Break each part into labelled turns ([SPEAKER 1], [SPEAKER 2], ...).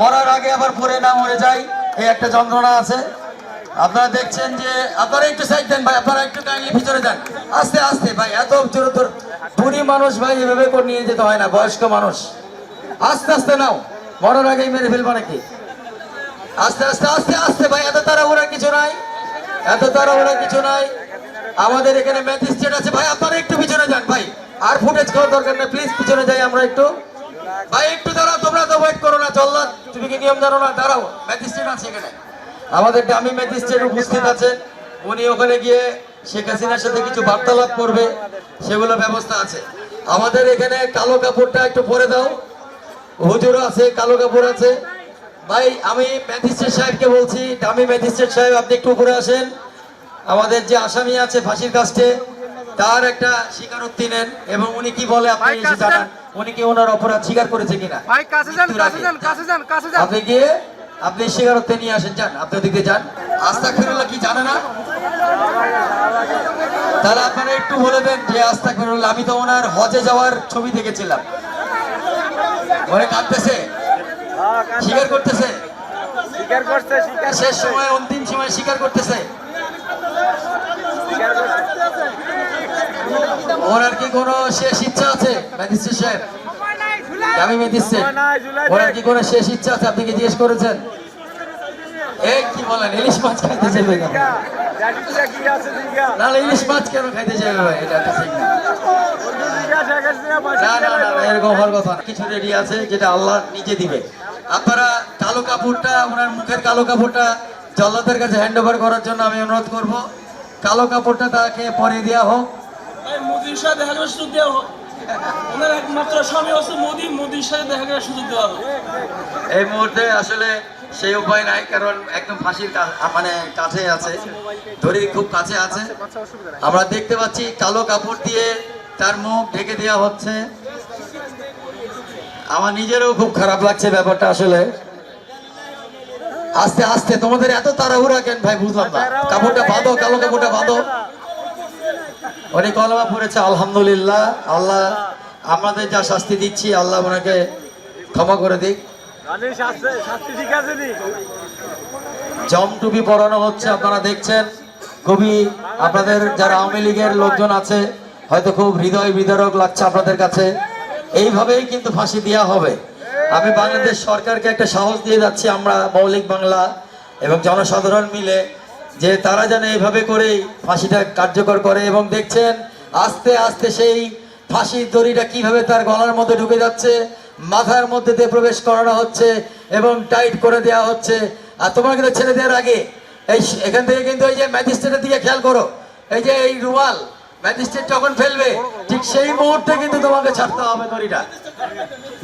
[SPEAKER 1] মরার আগে আবার পরে না মরে যাই, এই একটা যন্ত্রণা আছে। আপনারা দেখছেন যে, আপনারা একটু সাইড দেন ভাই, আপনারা একটু ভিতরে যান। আস্তে আস্তে ভাই, এত তোর বুড়ি মানুষ ভাই, এভাবে করে নিয়ে যেতে হয় না, বয়স্ক মানুষ। আস্তে আস্তে নাও। মরার আগেই মেরে ফেলব নাকি? আস্তে আস্তে আস্তে আস্তে ভাই, এত তাড়াহুড়া কিছু নাই। এত তাড়াহুড়া কিছু নাই। আমাদের এখানে ম্যাজিস্ট্রেট আছে। ভাই, আপনারা একটু পিছনে যান ভাই। আর ফুটেজ করার দরকার নেই প্লিজ পিছনে যাই আমরা একটু। ভাই, একটু দাঁড়াও, তোমরা তো ওয়েট করো না চল্লাদ তুমি কি নিয়ম জানো না? দাঁড়াও ম্যাজিস্ট্রেট আছে এখানে। আমাদের দামি ম্যাজিস্ট্রেট উপস্থিত আছে। উনি ওখানে গিয়ে শেখ হাসিনার সাথে কিছু বার্তালাপ করবে, সেগুলো ব্যবস্থা আছে। আমাদের এখানে কালো কাপড়টা একটু পরে দাও। হুজুর আছে, কালো কাপড় আছে। ভাই, আমি ম্যাজিস্ট্রেট সাহেবকে বলছি, দামি ম্যাজিস্ট্রেট সাহেব, আপনি একটু উপরে আসেন। আমাদের যে আসামি আছে ফাঁসির কাস্টে তার একটা স্বীকারোক্তি নেন এবং উনি কি বলে আপনি এসে জানান উনি কি ওনার অপরাধ স্বীকার করেছে কিনা?
[SPEAKER 2] ভাই কাছে যান কাছে যান কাছে যান কাছে যান।
[SPEAKER 1] আপনি গিয়ে আপনি স্বীকারোক্তি নিয়ে আসেন যান। আপনি ওদিকে যান। ফিরুল্লাহ কি জানে না? তাহলে আপনারা একটু বলে দেন যে ফিরুল্লাহ আমি তো ওনার হজে যাওয়ার ছবি দেখেছিলাম। ওরে কাঁদতেছে? স্বীকার করতেছে?
[SPEAKER 2] স্বীকার করছে স্বীকার
[SPEAKER 1] শেষ সময় অন্তিম সময় স্বীকার করতেছে? ওনার কি কোনো শেষ ইচ্ছা আছে, ম্যাজিস্ট্রেট সাহেব? আমি ম্যাজিস্ট্রেট। কি কোনো শেষ ইচ্ছা আছে, আপনি কি জিজ্ঞেস করেছেন? কিছু রেডি আছে যেটা আল্লাহ নিজে দিবে। আপনারা কালো কাপড়টা, ওনার মুখের কালো কাপড়টা জল্লাদের কাছে হ্যান্ড ওভার করার জন্য আমি অনুরোধ করব। কালো কাপড়টা তাকে পরে দেওয়া হোক।
[SPEAKER 3] ভাই মোদির দেখা করার একমাত্র স্বামী হচ্ছে মোদি, মোদির সাথে দেখা করার সুযোগ
[SPEAKER 1] এই মুহূর্তে আসলে সেই উপায় নাই, কারণ একদম ফাঁসির মানে কাছে আছে। দড়ির খুব কাছে আছে। আমরা দেখতে পাচ্ছি কালো কাপড় দিয়ে তার মুখ ঢেকে দেওয়া হচ্ছে। আমার নিজেরও খুব খারাপ লাগছে ব্যাপারটা আসলে। আস্তে আস্তে, তোমাদের এত তাড়াহুড়া কেন ভাই? বুঝলাম না। কাপড়টা বাঁধো, কালো কাপড়টা বাঁধো। উনি কলমা পড়েছে আলহামদুলিল্লাহ। আল্লাহ আমাদের যা শাস্তি দিচ্ছি আল্লাহ ওনাকে ক্ষমা করে দিক।
[SPEAKER 2] রানী শাস্তি শাস্তি ঠিক আছে নি?
[SPEAKER 1] জম টুপি পরানো হচ্ছে আপনারা দেখছেন। খুবই আপনাদের যারা আওয়ামী লীগের লোকজন আছে হয়তো খুব হৃদয় বিদারক লাগছে আপনাদের কাছে। এইভাবেই কিন্তু ফাঁসি দেওয়া হবে। আমি বাংলাদেশ সরকারকে একটা সাহস দিয়ে যাচ্ছি আমরা মৌলিক বাংলা এবং জনসাধারণ মিলে যে তারা যেন এইভাবে করেই ফাঁসিটা কার্যকর করে এবং দেখছেন, আস্তে আস্তে সেই ফাঁসির দড়িটা কীভাবে তার গলার মধ্যে ঢুকে যাচ্ছে, মাথার মধ্যে দিয়ে প্রবেশ করানো হচ্ছে এবং টাইট করে দেওয়া হচ্ছে। আর তোমার কিন্তু ছেড়ে দেওয়ার আগে, এই এখান থেকে কিন্তু এই যে ম্যাজিস্ট্রেটের দিকে খেয়াল করো, এই যে এই রুমাল ম্যাজিস্ট্রেট যখন ফেলবে ঠিক সেই মুহূর্তে কিন্তু তোমাকে ছাড়তে হবে দড়িটা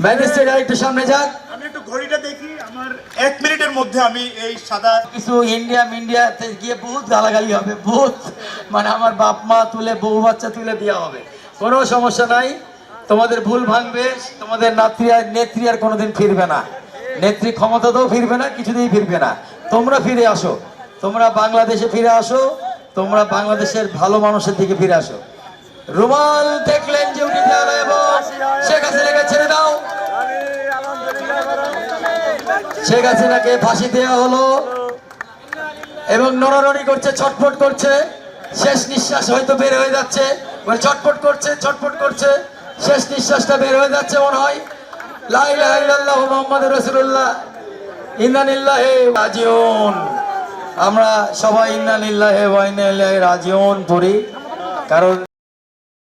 [SPEAKER 1] ম্যাজিস্ট্রেট একটু সামনে যাক।
[SPEAKER 4] আমি একটু ঘড়িটা দেখি আমার এক মিনিটের মধ্যে আমি এই সাদা
[SPEAKER 1] কিছু ইন্ডিয়া মিন্ডিয়াতে গিয়ে বহুত গালাগালি হবে বহুত। মানে আমার বাপ মা তুলে বউ বাচ্চা তুলে দেওয়া হবে। কোনো সমস্যা নাই। তোমাদের ভুল ভাঙবে। তোমাদের নাত্রী আর নেত্রী আর কোনোদিন ফিরবে না। নেত্রী ক্ষমতাতেও ফিরবে না কিছুতেই ফিরবে না। তোমরা ফিরে আসো। তোমরা বাংলাদেশে ফিরে আসো। তোমরা বাংলাদেশের ভালো মানুষের দিকে ফিরে আসো। রুমাল দেখলেন যে এবং শেখ হাসিনাকে ছেড়ে দাও। শেখ হাসিনাকে ফাঁসি দেওয়া হলো এবং নড়ানড়ি করছে, ছটফট করছে। শেষ নিঃশ্বাস হয়তো বের হয়ে যাচ্ছে। মানে ছটফট করছে ছটফট করছে। শেষ নিঃশ্বাসটা বের হয়ে যাচ্ছে মনে হয়। লা ইলাহা ইল্লাল্লাহ মুহাম্মাদুর রাসূলুল্লাহ। ইন্নানিল্লাহি রাজিউন। আমরা সবাই ইন্নালিল্লাহে ওয়া ইন্না ইলাইহি রাজিউন পড়ি কারণ